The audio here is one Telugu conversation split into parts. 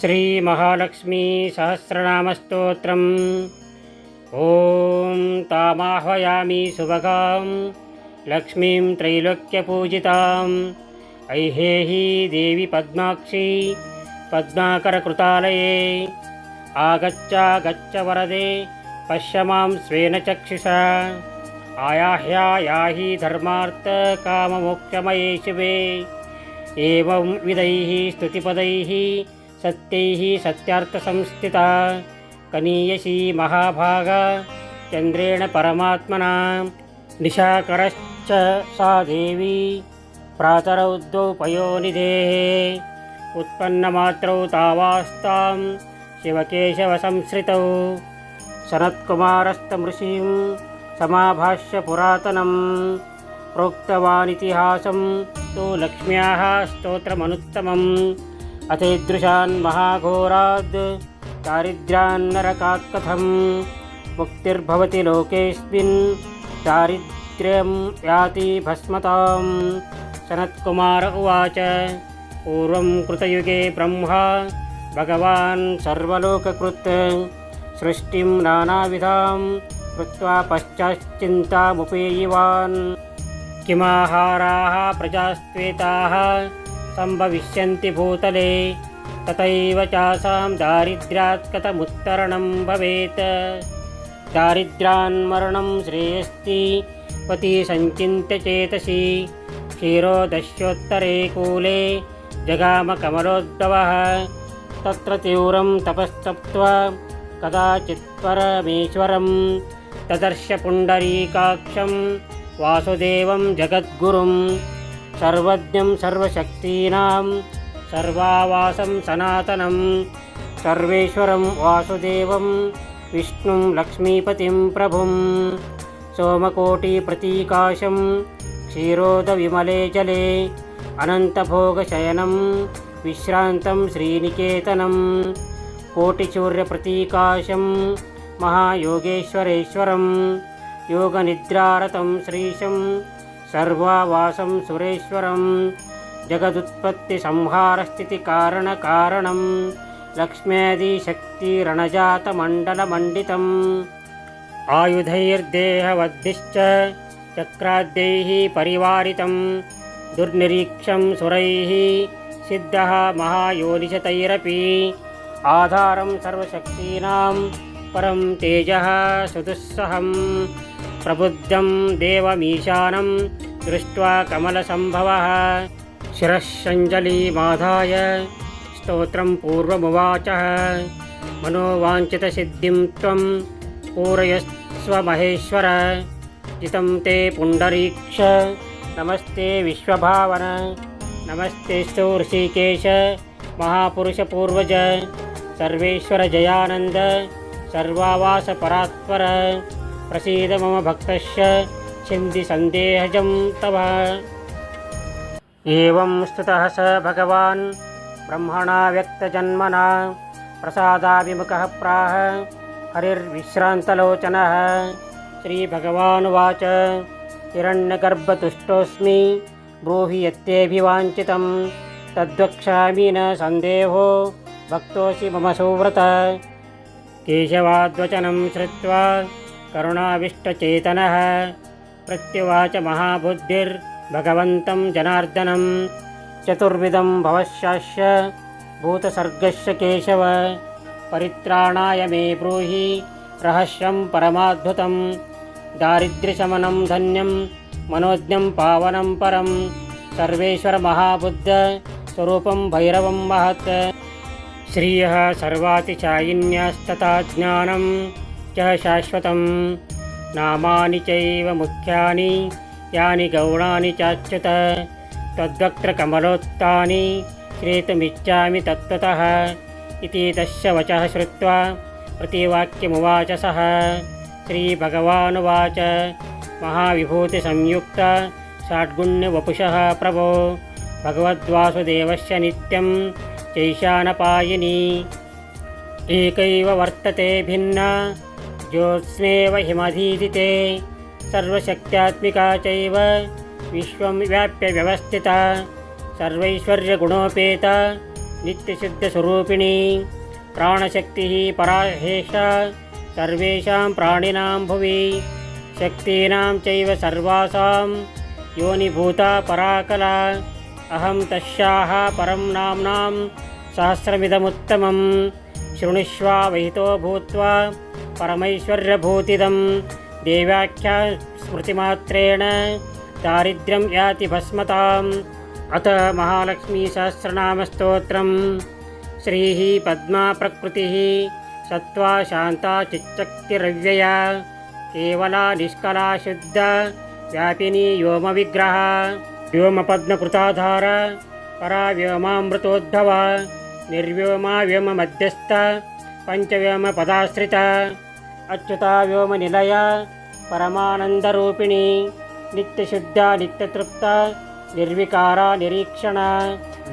శ్రీమహాలక్ష్మీ సహస్రనామస్తోత్రం ఓం తామాహ్వయామి సుభగాం లక్ష్మీం త్రైలోక్యపూజితాం. ఐహేహి దేవి పద్మాక్షి పద్మాకరకృతాలయే. ఆగచ్చాగచ్చ వరదే పశ్య మాం స్వేన చక్షుషా. ధర్మార్థ కామమోక్షమయే శివే. ఏం విధై స్తుతిపదై సత్యైः సత్యార్థసంస్థితా కనీయసీ మహాభాగా చంద్రేణ పరమాత్మనా నిశాకరశ్చ సా దేవీ ప్రాతరౌద్యౌ పయోనిధేः ఉత్పన్నమాత్రౌ తావాస్తాం శివకేశవసంశ్రితౌ సనత్కుమారస్తమృషిం సమాభాష్య పురాతనం ప్రోక్తవానితిహాసం తు లక్ష్మ్యాः స్తోత్రమనుత్తమम् अतीदृशान् महाघोराद् दारिद्र्यान्नरकात् मुक्तिर्भवति लोकेऽस्मिन् दारिद्र्यं याति भस्मतां सनत्कुमार उवाच, पूर्वं कृतयुगे ब्रह्मा, भगवान् सर्वलोककृत्, सृष्टिं नानाविधां कृत्वा पश्चाश्चिन्तामुपेयिवान्। किमाहाराः प्रजास्त्वेताः సంభవిష్యంతి భూతలే తథైవ చాసాం దారిద్ర్యాత్ కథముత్తరణం భవేత్ దారిద్ర్యాన్మరణం శ్రేయస్తి పతి సంచింత్య చేతసి క్షీరోదశ్యోత్తరే కూలే జగామ కమలోద్భవः తత్ర తీవ్రం తపస్తప్త్వా కదాచిత్ పరమేశ్వరం తదర్శ పుండరీకాక్షం వాసుదేవం జగద్గురుం సర్వజ్ఞం సర్వశక్తీనాం సర్వావాసం సనాతనం సర్వేశ్వరం వాసుదేవం విష్ణుం లక్ష్మీపతిం ప్రభుం సోమకోటి ప్రతీకాశం క్షీరోదవిమలే జలే అనంతభోగశయనం విశ్రాంతం శ్రీనికేతనం కోటిచూర్యప్రతీకాశం మహాయోగేశ్వరేశ్వరం యోగనిద్రారతం శ్రీశం సర్వావాసం సురేశ్వరం. జగదుత్పత్తి సంహారస్థితి కారణ కారణం. లక్ష్మేది శక్తి రణజాతమండలమండితం ఆయుధైర్దేహవద్దిశ్చ చక్రాద్యైः పరివారితం. దుర్నిరీక్షం సురైः సిద్ధः మహాయోనిశతైరపి. ఆధారం సర్వశక్తీనాం పరం తేజ సుదుస్సహం. ప్రబుద్ధం దేవమీశానం दृष्ट्वा कमलसम्भवः। शिरः सञ्जलीमाधाय स्तोत्रं पूर्वमुवाचः। मनोवाञ्छितसिद्धिं त्वं पूरयस्व महेश्वर। जितं ते पुण्डरीक्ष। नमस्ते विश्वभावन। नमस्ते स्तु ऋषिकेश महापुरुषपूर्वज। सर्वेश्वर सर्वावासपरात्पर। प्रसीद मम भक्तश्च छिन्दि सन्देहजं तव एवं स्तुतः स भगवान् ब्रह्मणा व्यक्तजन्मना प्रसादाभिमुखः प्राह हरिर्विश्रान्तलोचनः श्रीभगवानुवाच हिरण्यगर्भतुष्टोऽस्मि ब्रूहि यत्तेऽभिवाञ्छितं तद्वक्ष्यामि न सन्देहो भक्तोऽसि मम सुव्रत केशवाद्वचनं श्रुत्वा करुणाविष्टचेतनः प्रत्युवाच महाबुद्धिर्भगवन्तं जनार्दनं चतुर्विधं भवशास्य भूतसर्गस्य केशव परित्राणाय मे ब्रूहि रहस्यं परमाद्भुतं दारिद्र्यशमनं धन्यं मनोज्ञं पावनं परं सर्वेश्वरमहाबुद्ध स्वरूपं भैरवं महत् श्रियः सर्वातिचायिन्यास्तथा ज्ञानं च शाश्वतं नामानि चैव मुख्यानि यानि गौणानि चाच्युत त्वद्वक्त्रकमलोत्तानि श्रेतुमिच्छामि तत्त्वतः इति तस्य वचः श्रुत्वा प्रतिवाक्यमुवाच सः श्रीभगवानुवाच महाविभूतिसंयुक्त षड्गुण्यवपुषः प्रभो भगवद्वासुदेवस्य नित्यं चैशानपायिनी एकैव वर्तते भिन्ना ज्योत्स्नेव हिमधीदिते सर्वशक्त्यात्मिका चैव विश्वं व्याप्य व्यवस्थिता। सर्वैश्वर्यगुणोपेता नित्यशुद्धस्वरूपिणी प्राणशक्तिः पराहेष, सर्वेषां प्राणिनां भुवि। शक्तीनां चैव सर्वासां, योनिभूता पराकला। अहं तस्याः परं नाम्नां सहस्रमिदमुत्तमं शृणुष्वावहितो भूत्वा परमैश्वर्यभूतिदं देवाख्या स्मृतिमात्रेण दारिद्र्यं याति भस्मताम्। अथ महालक्ष्मीसहस्रनामस्तोत्रं श्रीः पद्मा प्रकृतिः सत्त्वा शान्ता चिच्चक्तिरव्यया। केवला निष्कला शुद्ध, व्यापिनी व्योमविग्रह। व्योमपद्मकृताधार परा व्योमामृतोद्भव निर्व्योमा व्योममध्यस्थ पञ्चव्योमपदाश्रित। अच्युता व्योमनिलय परमानन्दरूपिणी, नित्यशुद्धा, नित्यतृप्ता, निर्विकारा, निरीक्षण,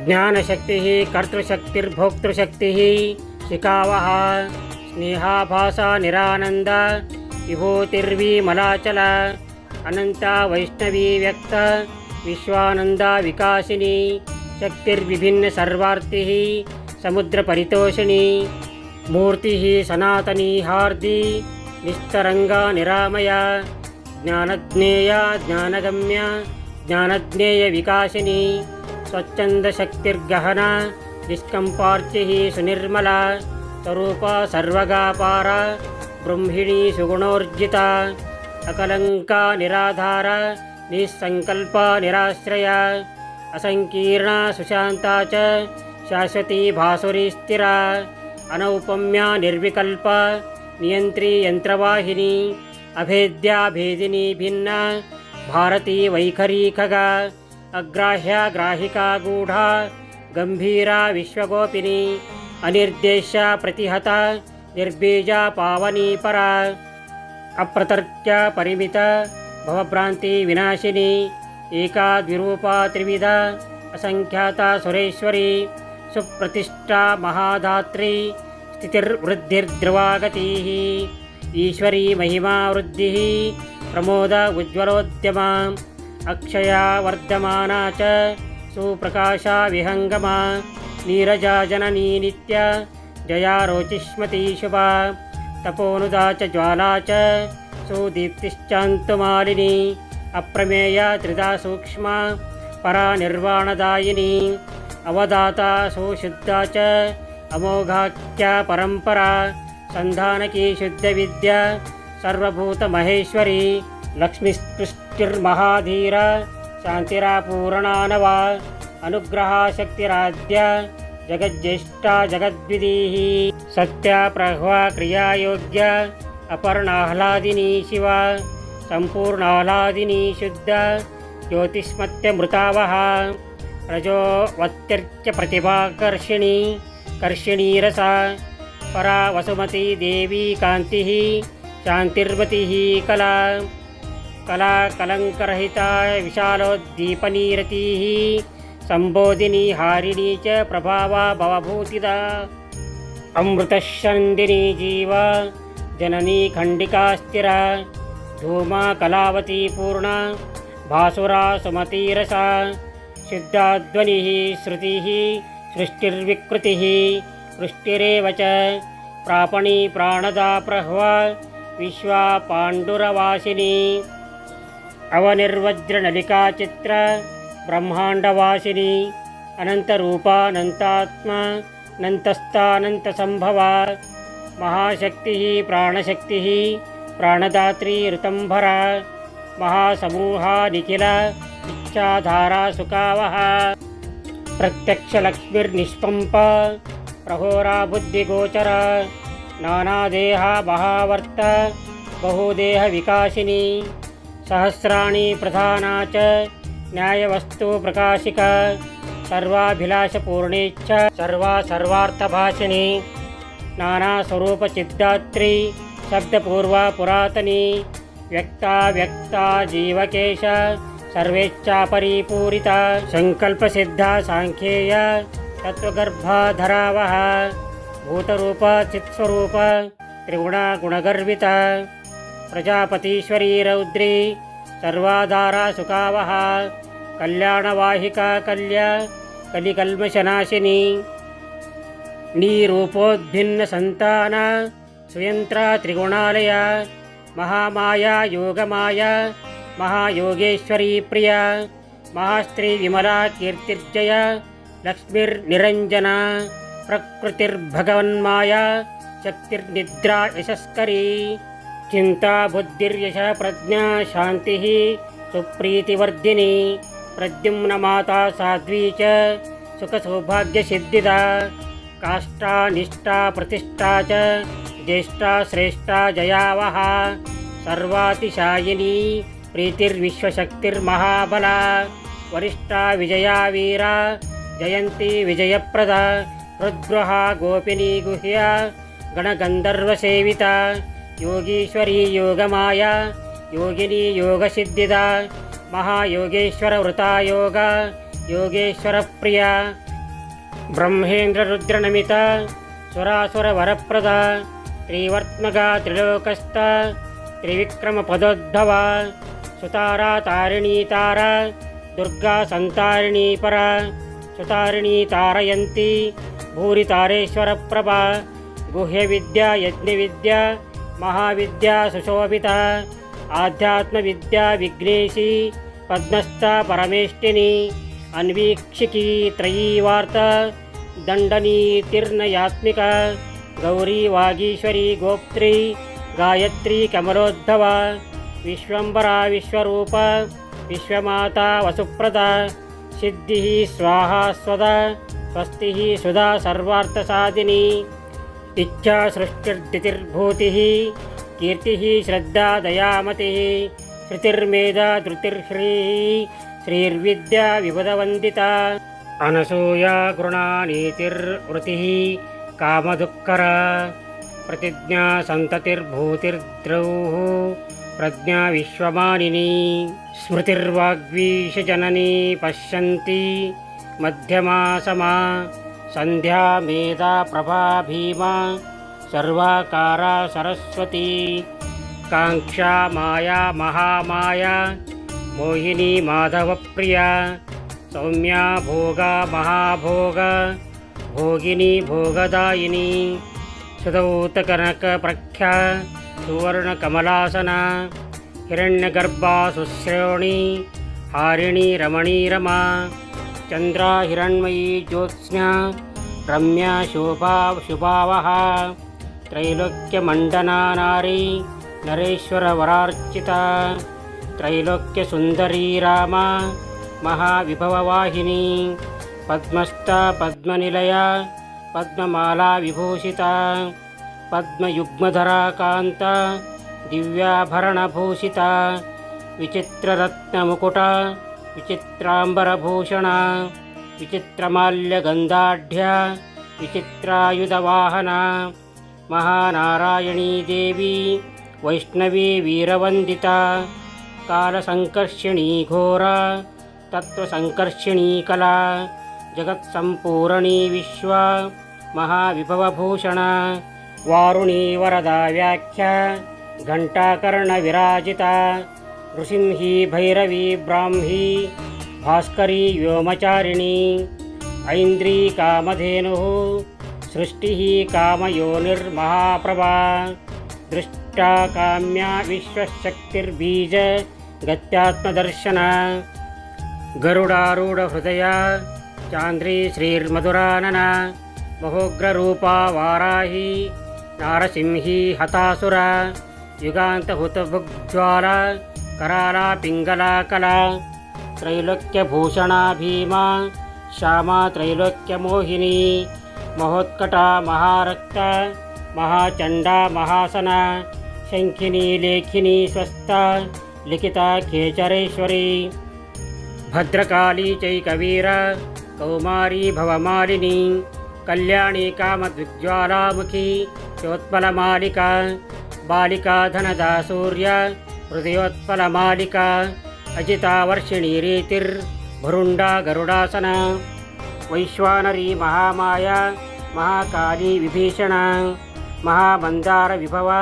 ज्ञानशक्तिः कर्तृशक्तिर्भोक्तृशक्तिः शिखावः, स्नेहाभासा, निरानन्द, विभूतिर्विमलाचल, अनन्ता वैष्णवी व्यक्त, विश्वानन्दा विकासिनी, शक्तिर्विभिन्न सर्वार्थिः, समुद्रपरितोषिणी మూర్తి సనాతనీ హార్ది నిస్తరంగా నిరామయ జ్ఞానజ్ఞేయ జ్ఞానగమ్య జ్ఞానజ్ఞేయ వికాసిని స్వచ్ఛందశక్తిర్గహన నిష్కంపార్చి సునిర్మల స్వరూప సర్వగాపార బ్రహ్మిణీ సుగుణోర్జిత అకలంక నిరాధార నిస్సంకల్ప నిరాశ్రయ అసంకీర్ణ సుశాంత శాశ్వతీ భాసురీ స్థిర अनौपम्या निर्विकल्पा नियन्त्री यन्त्रवाहिनी अभेद्या भेदिनी भिन्ना भारती वैखरीखगा अग्राह्या ग्राहिका गूढा गम्भीरा विश्वगोपिनी अनिर्देश्या प्रतिहता निर्बीजा पावनी परा अप्रतर्क्या परिमित भवभ्रान्ति विनाशिनी एका द्विरूपा त्रिविधा, असङ्ख्याता सुरेश्वरी। సుప్రతిష్ఠా మహాధాత్రి స్థితిర్వృద్ధిర్ధ్రువాగతి ఈశ్వరీ మహిమా వృద్ధి ప్రమోద ఉజ్వలోద్యమా అక్షయా వర్ధమానా చ సుప్రకాశా విహంగమా నీరజాజననీ నిత్య జయా రోచిష్మతీ శుభ తపోనుదా చ జ్వాలా చ సుదీప్తిశ్చాంతుమాలిని అప్రమేయ త్రిదా సూక్ష్మ పరా నిర్వాణదాయిని అవదాత సుశుద్ధ చ అమోఘాఖ్యా పరంపర సంధానకీ శుద్ధ విద్య సర్వభూత మహేశ్వరి లక్ష్మిస్తుష్టిర్మహాధీర శాంతిరాపూరణానవ అనుగ్రహాశక్తిరాద్య జగజ్జ్యేష్ఠా జగద్విధీహి సత్యా ప్రహ్వా క్రియాయోగ్య అపర్ణాహ్లాదిని శివ సంపూర్ణాహ్లాదిని శుద్ధ జ్యోతిష్మత్యమృతావహ प्रतिभाकर्षिणी कर्षिणीरसा परा वसुमती देवी कान्तिः शान्तिर्वतिः कला कला कलङ्करहिता विशालोद्दीपनीरतिः सम्बोधिनी हारिणी च प्रभावा भवभूतिदा अमृतशन्दिनी जीवा जननी खण्डिका स्थिरा धूमा कलावती पूर्णा भासुरा सुमतीरसा శబ్దాధ్వని శృతి సృష్టిర్వికృతి వృష్టిరేవ ప్రాపణి ప్రాణదాప్రహ్వ విశ్వా పాండురవాసిని అవనిర్వజ్రనలికా చిత్ర బ్రహ్మాండవాసిని అనంతరూపానంతాత్మ నంతస్థానంతసంభవ మహాశక్తి ప్రాణశక్తి ప్రాణదాత్రీ ఋతంభర మహాసమూహానిఖిల ఇచ్చాధారాసుకావహ ప్రత్యక్షలక్ష్మిర్నిష్పంప ప్రహోరా బుద్ధిగోచర నానాదేహ మహావర్త బహుదేహ వికాసిని సహస్రాణి ప్రధానా చ న్యాయవస్తు ప్రకాశిక సర్వాభిలాషపూర్ణేచ్ఛ సర్వా సర్వార్థభాషిణి నానాస్వరూపచిద్ధాత్రి శబ్దపూర్వ పురాతని వ్యక్త వ్యక్త జీవకేశ सर्वेच्छापरीपूरिता सङ्कल्पसिद्धा साङ्ख्येय तत्त्वगर्भाधरावः भूतरूप चित्स्वरूप त्रिगुणागुणगर्विता प्रजापतीश्वरी रौद्री सर्वाधारा सुखावः कल्याणवाहिका कल्य कलिकल्मशनाशिनी नीरूपोद्भिन्नसन्तान सुयन्त्रा त्रिगुणालय महामाया योगमाया మహాయోగేశ్వరీ ప్రియ. మహాస్త్రీ విమలా కీర్తిర్జయ. లక్ష్మిర్నిరంజన. ప్రకృతిర్భగవన్మాయ. శక్తిర్నిద్రా యశస్కరీ. చింతా బుద్ధిర్యశ ప్రజ్ఞా శాంతి సుప్రీతివర్ధిని. ప్రద్యుమ్న మాత సాధ్వీ చ. సుఖ సౌభాగ్య కాష్టా నిష్టా ప్రతిష్టా చ. జ్యేష్ఠా శ్రేష్టా జయావహ. సర్వాతిశాయిని. ప్రీతిర్విశ్వశక్తిర్మహాబల వరిష్టా విజయా వీర జయంతి విజయప్రద హృద్గృహ గోపినీ గుహ్య గణగంధర్వసేవిత యోగీశ్వరీ యోగమాయ యోగిని యోగసిద్ధిద మహాయోగేశ్వర వృతాయోగ యోగేశ్వర ప్రియ బ్రహ్మేంద్ర రుద్రనమిత సురాసుర వరప్రద త్రివర్త్మగా త్రిలోకస్థ త్రివిక్రమ పదోద్భవ సుతారా తారిణీ తార దుర్గా సంతారిణీ పర సుతారిణీ తారయంతి భూరి తారేశ్వర ప్రభ గుహ్య విద్య యజ్ఞ విద్య మహావిద్య సుశోభిత ఆధ్యాత్మ విద్య విఘ్నేశి పద్మస్థ పరమేష్టిని అన్వీక్షికి త్రయీ వార్త దండనీతిర్నయాత్మిక గౌరీ వాగీశ్వరీ గోప్త్రీ గాయత్రీ కమలోద్ధవ विश्वंबरा विश्वरूप, विश्वमाता, वसुप्रदा, सिद्धि, स्वाहा, स्वदा, स्वस्ति, सुधा, सर्वार्थसाधिनी, इच्छा सृष्टिर्दितिर्भूति कीर्ति, श्रद्धा, दयामतिः, श्रुतिर्मेधा, धृतिर्ह्रीः, श्रीर्विद्या, विबुधवन्दिता, अनसूया गुणानीतिर्वृतिः कामदुःकरा प्रतिज्ञा संततिर्भूतिर्द्रौ ప్రజ్ఞా విశ్వమానిని స్మృతిర్వాగ్వీషజననీ పశ్యంతి మధ్యమా సమా సంధ్యా మేధా ప్రభా భీమా సర్వాకారా సరస్వతి కాంక్షా మాయా మహామాయా మోహిని మాధవప్రియ సౌమ్యా భోగ మహాభోగ భోగిని భోగదాయిని సుదౌతకనక ప్రఖ్యా సువర్ణ కమలాసన హిరణ్యగర్భా సుశ్రేణి హారిణి రమణీ రమా చంద్రా హిరణ్మయీ జ్యోత్స్నా రమ్య శోభా శుభావహ త్రైలోక్యమండనా నారీ నరేశ్వర వరార్చిత త్రైలోక్య సుందరీ రామ మహావిభవవాహిని పద్మస్థ పద్మయుగ్మధరాకాంత దివ్యాభరణభూషిత విచిత్రరత్నముకుట విచిత్రాంబరభూషణ విచిత్రమాల్యగంధాఢ్య విచిత్రాయుధవాహన మహానారాయణీదేవి వైష్ణవీ వీరవందిత కాలసంకర్షిణీ ఘోర తత్వసంకర్షిణీ కళా జగత్సంపూరణీ విశ్వ మహావిభవభూషణ వారుణీ వరదా వ్యాఖ్య ఘంటాకర్ణ విరాజిత నృసింహీ భైరవీ బ్రాహ్మీ భాస్కరీ వ్యోమచారిణి ఐంద్రీ కామధేను సృష్టి కామయోనిర్మహాప్రభా దృష్టా కామ్యా విశ్వశక్తిర్బీజ గత్యాత్మదర్శన గరుడారూఢహృదయ చాంద్రీ శ్రీర్మధురానన మహోగ్రరూపా వారాహి నారసింహీ హతాసుర యుగాంత హుతభుజ్వాల కరాలా పింగళా కళా త్రైలోక్యభూషణ భీమా శ్యామా త్రైలోక్యమోహిని మహోత్కట మహారక్త మహాచండ మహాసన శంఖిని లేఖిని స్వస్థ లిఖిత ఖేచరేశ్వరి భద్రకాళీ చైకవీర కౌమారీ భవమాలిని कामद्विज्वालामुखी चोत्पलमालिका बालिका धनदा सूर्य हृदयोत्पलमालिका अजितावर्षिणी रीतिर्भरुण्डा गरुडासना वैश्वानरी महामाया महाकाली विभीषणा महामन्दारविभवा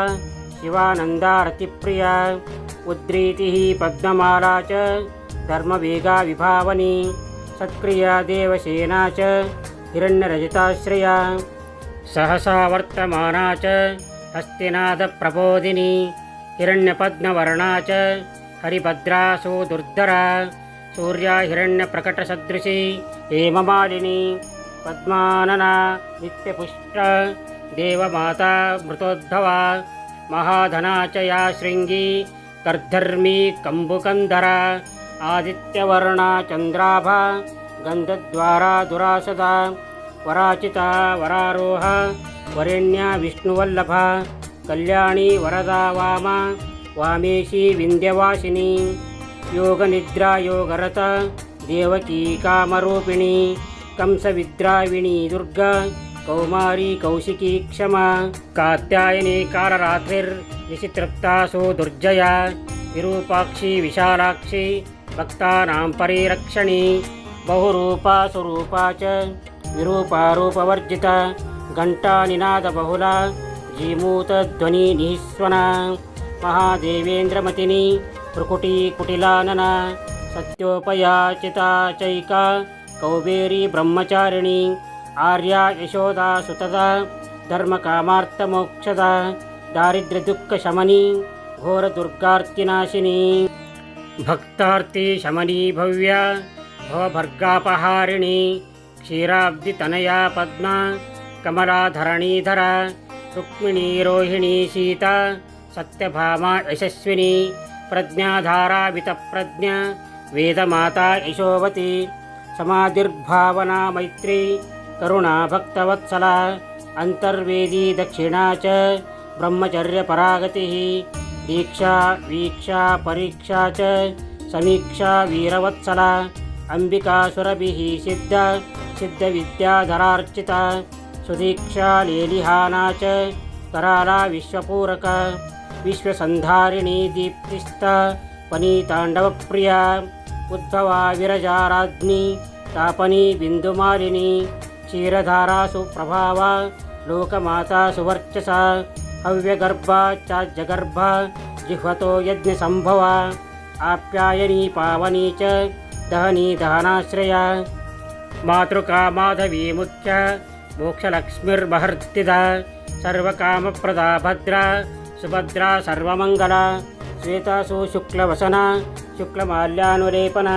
शिवानन्दारतिप्रिया उद्रीतिः पद्ममाला च धर्मवेगा विभावनी सत्क्रिया देवसेना च हिरण्यरजिताश्रया सहसा वर्तमाना च हस्तिनादप्रबोधिनी हिरण्यपद्मवर्णा च हरिभद्रासु दुर्धरा सूर्या हिरण्यप्रकटसदृशी हेममालिनी पद्मानना नित्यपुष्ट देवमाता मृतोद्भवा महाधना च या शृङ्गी कर्धर्मी कम्बुकन्धरा आदित्यवर्णा चन्द्राभा ಗಂಧದ್ವಾರಾ ದುರಾಸದ ವರಾಚಿತ ವರಾರೋಹ ವರೆಣ್ಯ ವಿಷ್ಣುವಲ್ಲಭ ಕಲ್ಯಾಣಿ ವರದಾ ವಾಮ ವಾಮೇಶಿ ವಿಂಧ್ಯವಾಸಿನಿ ಯೋಗನಿದ್ರಾ ಯೋಗರತ ದೇವಕೀ ಕಾಮರೂಪಿಣಿ ಕಂಸವಿದ್ರಾವಿಣಿ ದುರ್ಗಾ ಕೌಮಾರಿ ಕೌಶಿಕಿ ಕ್ಷಮ ಕಾತ್ಯಾಯನಿ ಕಾಲರಾತ್ರಿರ್ವಿಸಿತೃಪ್ತಾಸು ದುರ್ಜಯ ವಿರೂಪಾಕ್ಷಿ ವಿಶಾಲಾಕ್ಷಿ ಭಕ್ತಾನಾಂ ಪರಿರಕ್ಷಣಿ भक्तानां परिरक्षणी बहुरूपा सुरूपा च विरूपा रूपवर्जिता घण्टानिनादबहुला जीमूतध्वनिनिःस्वना महादेवेन्द्रमतिनी प्रकुटीकुटिलानना सत्योपयाचिता चैका कौबेरी ब्रह्मचारिणी आर्या यशोदा सुतदा धर्मकामार्थमोक्षदा दारिद्र्यदुःखशमनी घोरदुर्गार्तिनाशिनी भक्तार्ति शमनी भव्या भवभर्गापहारिणी क्षीराब्दितनया पद्मा कमलाधरणीधरा रुक्मिणी रोहिणी सीता सत्यभामा यशस्विनी प्रज्ञाधारा वितप्रज्ञा वेदमाता यशोवती समाधिर्भावना मैत्री करुणा भक्तवत्सला अन्तर्वेदी दक्षिणा च ब्रह्मचर्यपरागतिः दीक्षा वीक्षा परीक्षा च समीक्षा वीरवत्सला। అంబికాసురభి సిద్ధ సిద్ధ విద్యాధరార్చిత సుదీక్షా లేలిహానా చ కరాలా విశ్వపూరక విశ్వసంధారిణీ దీప్తిస్త పనీతాండవప్రియా ఉద్భవా విరజారాజ్ఞి తాపనీ బిందుమాలిని క్షీరధారాసు ప్రభావ లోకమాతా సువర్చస హవ్యగర్భా చాజ్యగర్భ జిహ్వతో యజ్ఞ సంభవ ఆప్యాయనీ పావనీ చ దాని దానాశ్రయ. మాతృకా మాధవీ ముఖ్య మోక్షలక్ష్మిర్మహర్తిద సర్వకామప్రదా భద్ర సుభద్రా సర్వమంగళ శ్వేతాసు శుక్లవసన శుక్లమాల్యానులేపన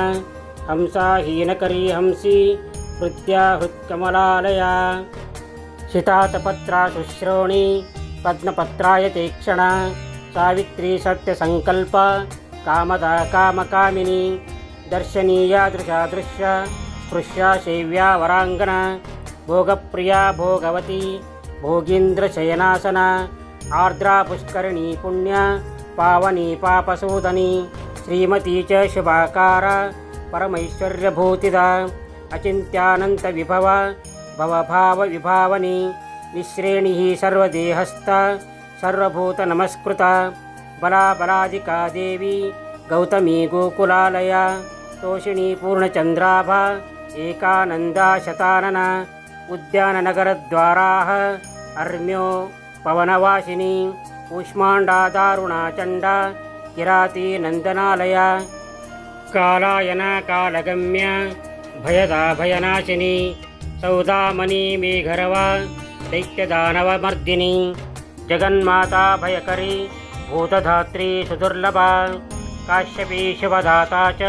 హంసాహీనకరీ హంసి హృత్యా హృత్కమలాలయ శితాతపత్రా శుశ్రోణి పద్మపత్రాయ తీక్షణ సావిత్రీ సత్యసంకల్ప కామదా కామకామిని दर्शनीया दृशा दृश्य स्पृश्या सेव्या वराङ्गना, भोगप्रिया भोगवती, भोगीन्द्रशयनासना, आर्द्रा पुष्करिणी पुण्या, पावनी पापसूदनी, श्रीमती च शुभाकारा, परमैश्वर्यभूतिदा, अचिन्त्यानन्तविभवा, भवभावविभावनी, निःश्रेणिः सर्वदेहस्था, सर्वभूतनमस्कृता, बलाबलादिका देवी, गौतमी गोकुलालया। तोषिणी पूर्णचन्द्राभा एकानन्दा शतानना उद्याननगरद्वाराः अर्म्यो पवनवासिनी कूष्माण्डा दारुणा चण्डा किराती नन्दनालया कालायना कालगम्य भयदा भयनाशिनी सौदामनी मेघरवा दैत्यदानवमर्दिनी जगन्माता भयकरी भूतधात्री सुदुर्लभा काश्यपी शुभदाता च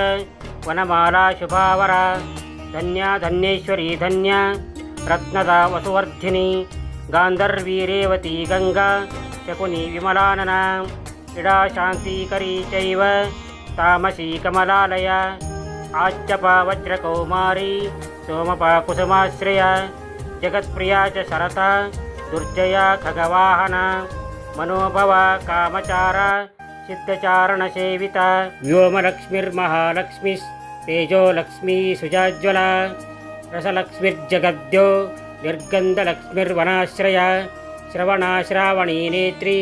वनमाला शुभावरा। धन्या धन्येश्वरी धन्या। रत्नदा वसुवर्धिनी। गान्धर्वीरेवती गङ्गा। शकुनी विमलानना। इडा शान्तिकरी चैव। तामसी कमलालया। आच्यपा वज्रकौमारी। सोमपा कुसुमाश्रया। जगत्प्रिया च शरता। दुर्जया खगवाहना। मनोभवा कामचारा। सिद्धचारणसेविता व्योमलक्ष्मीर्महालक्ष्मीस्तेजोलक्ष्मी सुजाज्वला रसलक्ष्मीर्जगद्यो निर्गन्धलक्ष्मीर्वनाश्रया श्रवणाश्रावणी नेत्री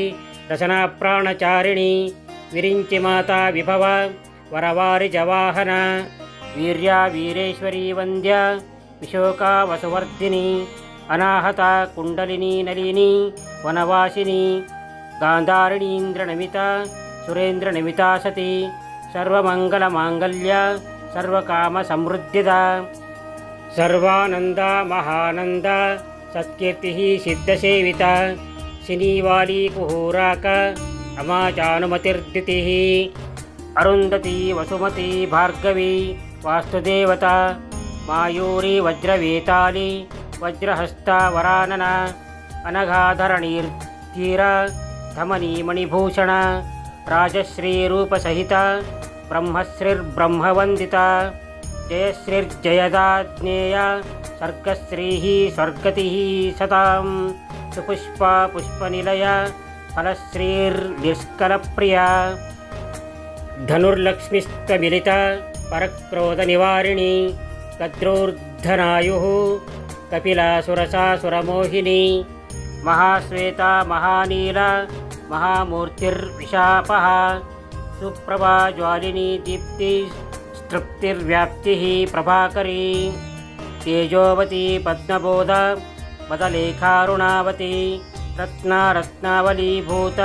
रसनाप्राणचारिणी विरिञ्चिमाता विभव वरवारिजवाहना वीर्या वीरेश्वरी वन्द्या विशोका वसुवर्धिनी अनाहता कुण्डलिनी नलिनी वनवासिनी సురేంద్ర నిమితాసతి సర్వమంగళమాంగళ్య సర్వకామ సమృద్ధిద. సర్వానంద మహానంద సత్కీర్తి సిద్ధసేవిత. శనివారీ కుహూరాక అమాచానుమతిర్దితి అరుంధతి వసుమతి భార్గవి వాస్తుదేవత. మాయూరి వజ్రవేతాళి వజ్రహస్త వరానన అనఘాధరణీర్ధీర ధమనీ మణిభూషణ రాజశ్రీరూపసహిత బ్రహ్మశ్రీర్బ్రహ్మవందిత జయశ్రీర్జయదాజ్ఞేయ స్వర్గశ్రీ స్వర్గతి సతాం సుపుష్ప పుష్పనిలయ ఫలశ్రీర్నిష్కలప్రియ. ధనుర్లక్ష్మిస్తమిలిత పరక్రోధనివారిణి కద్రోర్ధనాయు కపిలాసురసాసురమోహిని మహాశ్వేత మహానీల మహామూర్తిర్విశాప సుప్రభా జ్వాలిని దీప్తి తృప్తిర్వ్యాప్తి ప్రభాకరీ తేజోవతి పద్మబోధ మదలేఖారుణావతి రత్నారత్నావలీభూత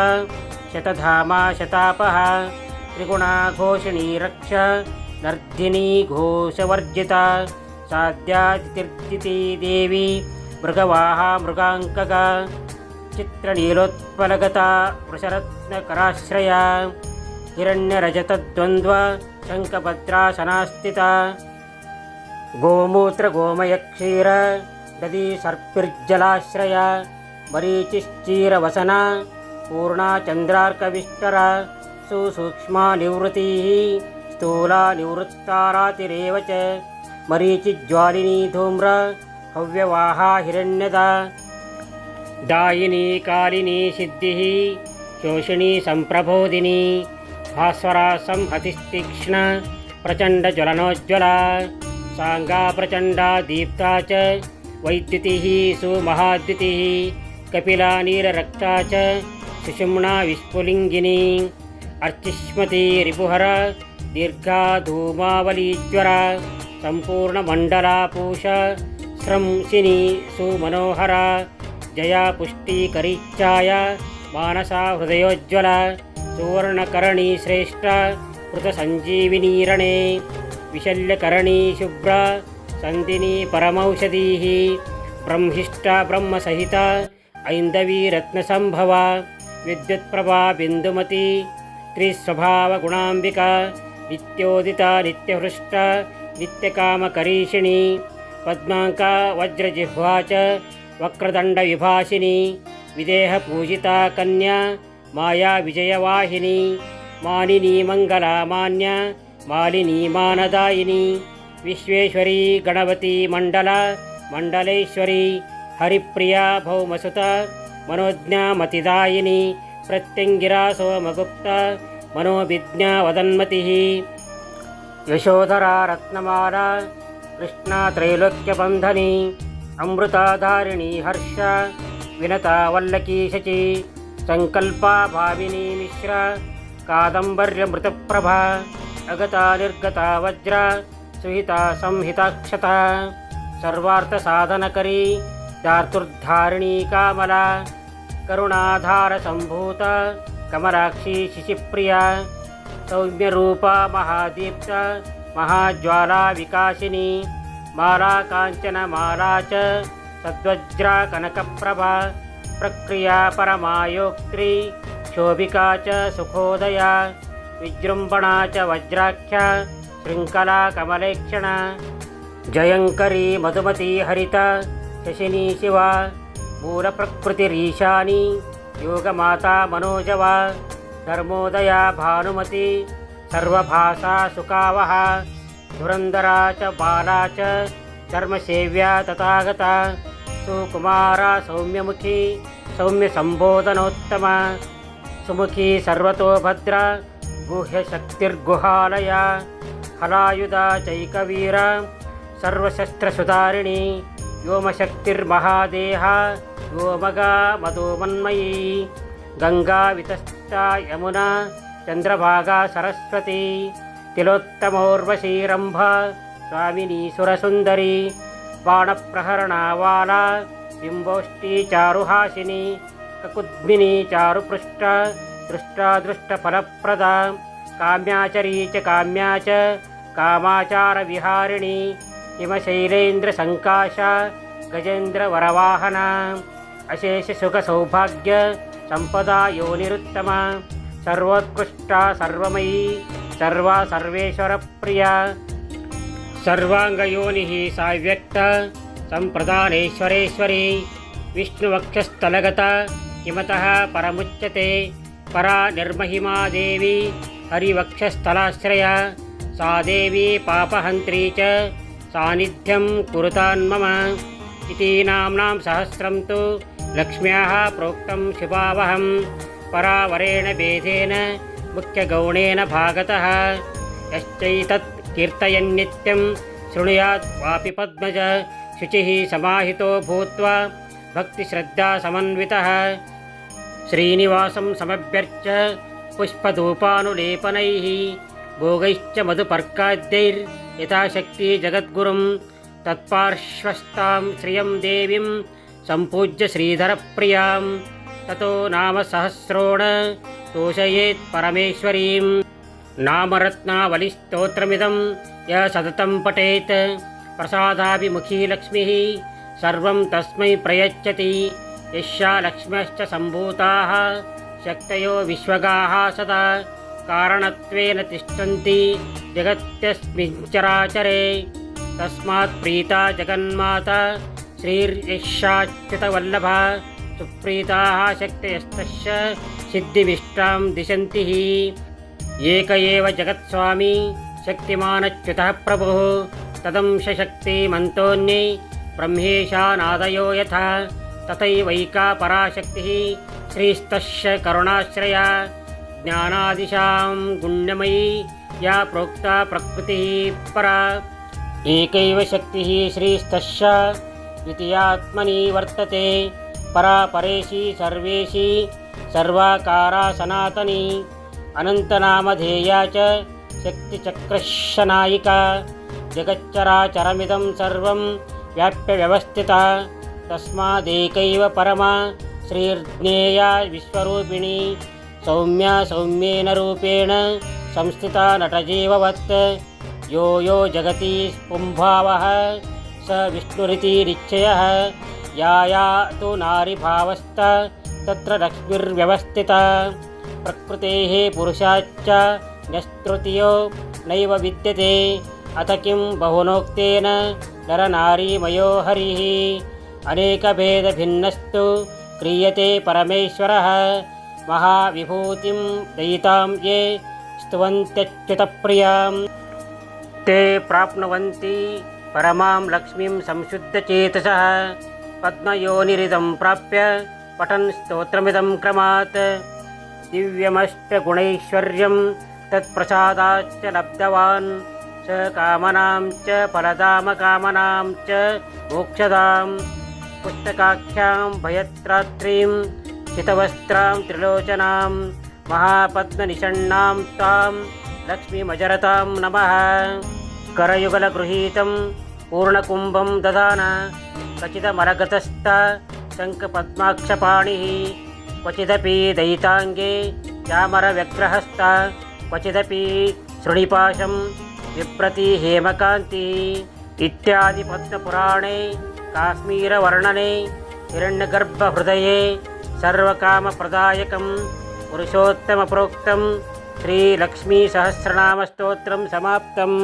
శతధామా శతాప త్రిగుణాఘోషిణీ రక్ష నర్ధినీ ఘోషవర్జిత సాధ్యాతిర్జితి దేవి మృగవాహ మృగాంకగ చిత్రనీలోత్పలగత వృషరత్నకరాశ్రయ హిరణ్యరజతద్వంద్వ శంఖభద్రాసనాస్థిత గోమూత్ర గోమయ క్షీర దదీ సర్పిర్జలాశ్రయ మరీచిశ్చీరవసన వసన పూర్ణా సుసూక్ష్మా నివృత్తి స్థూలా నివృత్తారాతిరేవ చ మరీచిజ్వాలినీ ధూమ్ర హవ్యవాహా హిరణ్యత దాయిని కాళిని సిద్ధి శోషిణి సంప్రబోధిని భాస్వరా సంహతిస్తీక్ష్ణ ప్రచండ జ్వలనోజ్వల సాంగా ప్రచండా దీప్తా చ వైద్యుతి సుమహాద్యుతి కపిలా నీరరక్తా చ సుషుమ్నా విస్ఫులింగిని అర్చిష్మతి రిపుహర దీర్ఘా ధూమావలీజ్వర సంపూర్ణమండలాపూష స్రంసిని సుమనోహర జయా పుష్టీకరీచ్ఛాయ మానసా హృదయోజ్వల సువర్ణకరణీ శ్రేష్ఠ కృత సంజీవినీరణే విశల్యకరణీ శుభ్ర సంధిని పరమౌషధీ బ్రహ్మిష్ట బ్రహ్మసహిత ఐందవీ రత్నసంభవ విద్యుత్ప్రభా బిందుమతి త్రిస్వభావగుణాంబిక నిత్యోదిత నిత్యహృష్ట నిత్యకామకరీషిణి పద్మాంకా వజ్రజిహ్వా చ వక్రదండ విభాషిని విదేహ పూజిత కన్యా మాయా విజయవాహిని మానిని మంగళమాన్య మాలిని మానదాయిని విశ్వేశ్వరీ గణపతి మండల మండలేశ్వరి హరిప్రియ భౌమసుత మనోజ్ఞామతిదాయిని ప్రత్యంగిరా సోమగుప్త మనోవిజ్ఞా వదన్మతి యశోధరా రత్నమాల కృష్ణా త్రైలోక్యబంధని అమృతాధారిణి హర్ష వినతా శచి సంకల్పా భామిని మిశ్ర కాదంబర్యమృతప్రభ అగతా నిర్గతా వజ్ర సుహిత సంహితాక్షత సర్వార్థ సాధనకరీ దార్తుర్ధారిణీ కామల కరుణాధార సంభూత కమలాక్షి శిశిప్రియ సౌమ్యరూప మహాదీప్త మహాజ్వాలా వికాసిని మాలా కాంచన మాలా చ సద్వజ్రా కనకప్రభ ప్రక్రియా పరమాయోక్త్రి శోభికా చ సుఖోదయ విజృంభణా చ వజ్రాఖ్య శృంఖలా కమలేక్షణ జయంకరీ మధుమతి హరిత శశిని శివ మూలప్రకృతిరీశాని యోగమాతా మనోజవ ధర్మోదయ భానుమతి సర్వభాషా సుఖావహ ధురంధరా చ బాలా చ చర్మసేవ్యా తథాగత సుకుమార సౌమ్యముఖి సౌమ్య సంబోధనోత్తమ సుముఖి సర్వతో భద్ర గుహ్యశక్తిర్గుహాలయ హలాయుధ చైకవీర సర్వశస్త్రసుధారిణి వ్యోమశక్తిర్మహాదేహ వ్యోమగా మధుమన్మయీ గంగా వితస్త యమునా చంద్రభాగా సరస్వతి తిలోత్తమోర్వశీరంభ స్వామిని సురసుందరి బాణప్రహరణావాల బింబోష్ఠీ చారుహాసిని కకుద్మిని చారుపృష్ట దృష్టాదృష్టఫలప్రద కామ్యాచరీ చ కామ్యా చ కామాచార విహారిణి హిమశైలేంద్ర సంకాశ గజేంద్రవరవాహన అశేష సుఖ సౌభాగ్య సంపదా యోనిరుత్తమ. सर्वोत्कृष्टा, सर्वमयी, सर्वा सर्वेश्वरप्रिया प्रिया। सा व्यक्त सम्प्रदानेश्वरेश्वरी, विष्णुवक्षस्थलगता, किमतः परमुच्यते? परा निर्महिमा देवी, हरिवक्षस्थलाश्रया। सा देवी पापहन्त्री च सान्निध्यं कुरुतान्मम इति नाम्नां सहस्रं तु लक्ष्म्याः प्रोक्तं शिवावहम् परावरेण भेदेन मुख्यगौणेन भागतः यश्चैतत् कीर्तयन्नित्यं शृणुयात् वापि पद्मज शुचिः समाहितो भूत्वा भक्तिश्रद्धासमन्वितः श्रीनिवासं समभ्यर्च्य पुष्पधूपानुलेपनैः भोगैश्च मधुपर्काद्यैर्यथाशक्ति जगद्गुरुं तत्पार्श्वस्थां श्रियं देवीं सम्पूज्य श्रीधरप्रियां ततो नाम सहस्रोण तोषयेत् परमेश्वरीं नामरत्नावलिस्तोत्रमिदं य सततं पठेत् प्रसादाभिमुखी लक्ष्मीः सर्वं तस्मै प्रयच्छति यस्या लक्ष्म्यश्च सम्भूताः शक्तयो विश्वगाः सदा कारणत्वेन तिष्ठन्ति जगत्यस्मिन् चराचरे तस्मात् प्रीता जगन्माता श्रीर्यशाच्युतवल्लभा सुप्रीताः शक्तयस्तस्य सिद्धिविष्टां दिशन्ति हि एक एव जगत्स्वामी शक्तिमानच्युतः प्रभुः तदंशशक्तिमन्तोऽन्ये ब्रह्मेशानादयो यथा तथैवैका पराशक्तिः श्रीस्तस्य करुणाश्रया ज्ञानादिशां गुण्यमयी या प्रोक्ता प्रकृतिः परा एकैव शक्तिः श्रीस्तस्य द्वितीयात्मनि वर्तते परा परेशी सर्वेशी सर्वाकारा सनातनी अनन्तनामधेया च शक्तिचक्रशनायिका जगच्चराचरमिदं सर्वं व्याप्य व्यवस्थिता तस्मादेकैव परमा श्रीर्ज्ञेया विश्वरूपिणी सौम्या सौम्येन रूपेण संस्थिता नटजीववत् यो यो जगति पुंभावः स विष्णुरिति निश्चयः या या तु नारीभावस्त तत्र लक्ष्मीर्व्यवस्थिता प्रकृतेः पुरुषाच्च न्यस्तृतीयो नैव विद्यते। अथ किं बहुनोक्तेन नरनारीमयो हरिः। अनेकभेदभिन्नस्तु क्रियते परमेश्वरः। महाविभूतिं दयितां ये स्तुवन्त्यच्युतप्रियाम्। ते प्राप्नुवन्ति परमां लक्ष्मीं संशुद्धचेतसः। पद्मयोनिरिदं प्राप्य पठन् स्तोत्रमिदं क्रमात् दिव्यमष्टगुणैश्वर्यं तत्प्रसादाच्च लब्धवान् स कामनां च फलदामकामनां च मोक्षदां पुस्तकाख्यां भयत्रात्रीं चितवस्त्रां त्रिलोचनां महापद्मनिषण्णां तां लक्ष्मीमजरतां नमः करयुगलगृहीतं पूर्णकुम्भं ददान खचितमरगतस्थ शङ्खपद्माक्षपाणिः क्वचिदपि दयिताङ्गे चामरव्यग्रहस्थ क्वचिदपि शृणिपाशं विप्रति हेमकान्ति इत्यादि पद्मपुराणे काश्मीरवर्णने हिरण्यगर्भहृदये सर्वकामप्रदायकं पुरुषोत्तमप्रोक्तं श्रीलक्ष्मीसहस्रनामस्तोत्रं समाप्तम्